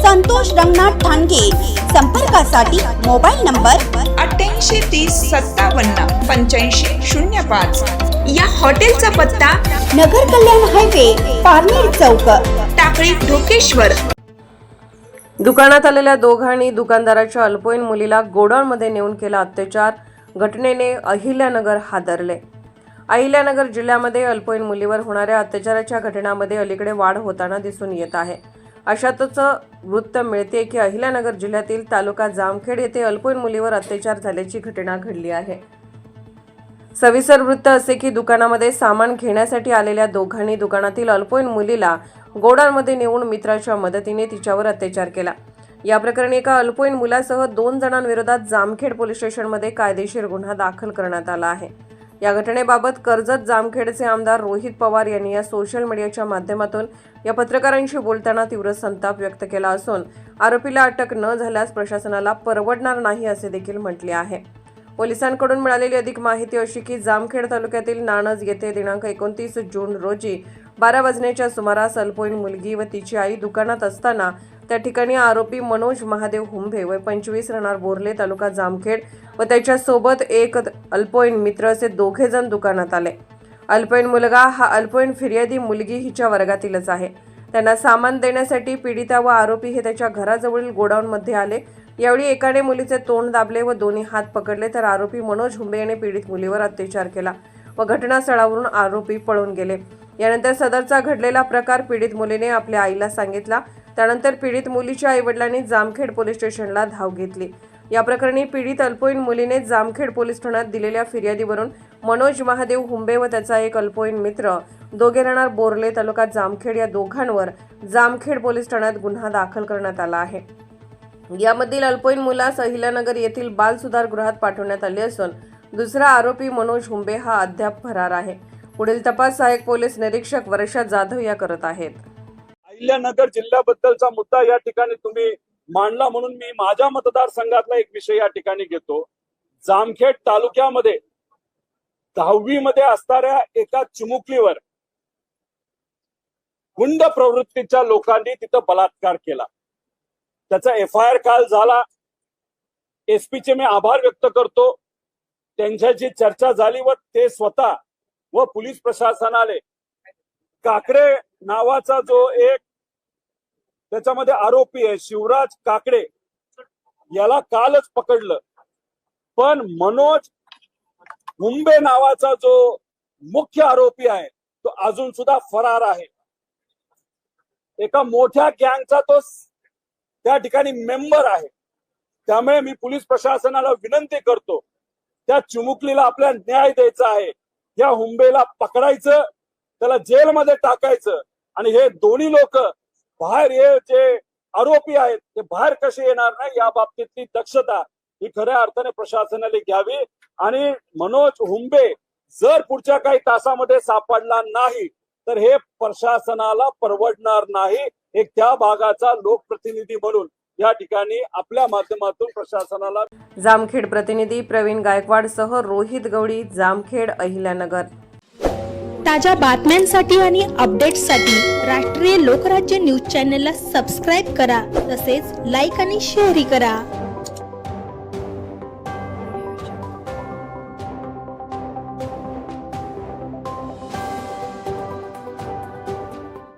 संतोष रंगनाथ ठाणगे. संपर्कासाठी mobile number अठ्ठ्याऐंशी तीस सत्तावन्न पंच्याऐंशी शून्य पाच. या हॉटेलचा पत्ता नगर कल्याण हायवे पारनेर चौक. टाकळी ढोकेश्वर. दुकानात आलेल्या दोघांनी दुकानदाराच्या अल्पवयीन मुलीला गोडाऊनमध्ये नेऊन केला अत्याचार. घटनेने अहिल्यानगर हादरले. अहिल्यानगर जिल्ह्यामध्ये अल्पवयीन मुलीवर होणाऱ्या अत्याचाराच्या घटनांमध्ये अलीकडे वाढ होताना दिसून येत आहे. अशातच वृत्त मिळते की अहिल्यानगर जिल्ह्यातील तालुका जामखेड येथे अल्पवयीन मुलीवर अत्याचार झाल्याची घटना घडली आहे. सविस्तर वृत्त असे की दुकानामध्ये सामान घेण्यासाठी आलेल्या दोघांनी दुकानातील अल्पवयीन मुलीला गोडांमध्ये नेऊन मित्राच्या मदतीने तिच्यावर अत्याचार केला. या प्रकरणी एका अल्पवयीन मुलासह दोन जणांविरोधात जामखेड पोलीस स्टेशनमध्ये कायदेशीर गुन्हा दाखल करण्यात आला आहे. या घटनेबाबत कर्जत जामखेडचे आमदार रोहित पवार यांनी या सोशल मीडियाच्या माध्यमातून या पत्रकारांशी बोलताना तीव्र संताप व्यक्त केला असून आरोपीला अटक न झाल्यास प्रशासनाला परवडणार नाही असे देखील म्हटले आहे. पोलिसांकडून मिळालेली अधिक माहिती अशी की जामखेड तालुक्यातील नाणज येथे दिनांक एकोणतीस जून रोजी बारा वाजण्याच्या सुमारास अल्पवयीन मुलगी व तिची आई दुकानात असताना त्या ठिकाणी आरोपी मनोज महादेव हुंभे व पंचवीस राहणार बोरले तालुका जामखेड व त्याच्यासोबत एक अल्पवयीन मित्र असे दोघे जण दुकानात आले. अल्पवयीन मुलगा हा अल्पवयीन फिर्यादी मुलगी हिच्या वर्गातीलच आहे. त्यांना सामान देण्यासाठी पीडिता व आरोपी हे त्याच्या घराजवळील गोडाऊनमध्ये आले. यावेळी एकाने मुलीचे तोंड दाबले व दोन्ही हात पकडले तर आरोपी मनोज हुंबे याने पीडित मुलीवर अत्याचार केला व घटनास्थळावरून आरोपी पळून गेले. यानंतर सदरचा घडलेला प्रकार पीडित मुलीने आपल्या आईला सांगितला. त्यानंतर पीडित मुलीच्या आईवडिलांनी जामखेड पोलीस स्टेशनला धाव घेतली. या प्रकरणी पीडित अल्पवयीन मुलीने जामखेड पोलीस ठाण्यात दिलेल्या फिर्यादीवरून मनोज महादेव हुंबे व त्याचा एक अल्पवयीन मित्र दोघे राहणार बोरले तालुका जामखेड या दोघांवर जामखेड पोलीस ठाण्यात गुन्हा दाखल करण्यात आला आहे. यामधील अल्पवयीन मुलास अहिल्यानगर येथील बाल सुधारगृहात पाठवण्यात आले असून दुसरा आरोपी मनोज हुंबे हा अद्याप फरार आहे. पुढील तपास सहाय्यक पोलीस निरीक्षक वर्षा जाधव या करत आहेत. अहिल्यानगर जिल्ह्याबद्दलचा मुद्दा या ठिकाणी तुम्ही मांडला म्हणून मी माझ्या मतदारसंघातला एक विषय या ठिकाणी घेतो. जामखेड तालुक्यामध्ये दहावी मध्ये असणाऱ्या एका चिमुकलीवर गुंड प्रवृत्तीच्या लोकांनी तिथं बलात्कार केला. त्याचा एफ आय आर काल झाला. एसपीचे मी आभार व्यक्त करतो. त्यांच्याशी चर्चा झाली व ते स्वतः व पोलीस प्रशासनाने काकडे नावाचा जो एक त्याच्यामध्ये आरोपी आहे शिवराज काकडे याला कालच पकडलं. पण मनोज मुंबे नावाचा जो मुख्य आरोपी आहे तो अजून सुद्धा फरार आहे. एका मोठ्या गँगचा तो त्या ठिकाणी मेंबर आहे. त्यामुळे मी पोलीस प्रशासनाला विनंती करतो त्या चिमुकलीला आपल्या न्याय द्यायचा आहे. या हुंबेला पकडायचं त्याला जेलमध्ये टाकायचं. आणि हे दोन्ही लोक बाहेर हे जे आरोपी आहेत ते बाहेर कसे येणार नाही या बाबतीतली दक्षता ही खऱ्या अर्थाने प्रशासनाने घ्यावी. आणि मनोज हुंबे जर पुढच्या काही तासामध्ये सापडला नाही तर हे प्रशासनाला परवडणार नाही. एक त्या भागाचा लोकप्रतिनिधी म्हणून या ठिकाणी आपल्या माध्यमातून प्रशासनाला जामखेड प्रतिनिधी प्रवीण गायकवाड सह रोहित गवळी जामखेड अहिल्यानगर. ताज्या बातम्यांसाठी आणि अपडेट्ससाठी राष्ट्रीय लोकराज्य न्यूज चॅनलला सबस्क्राईब करा तसेच लाईक आणि शेअरही करा.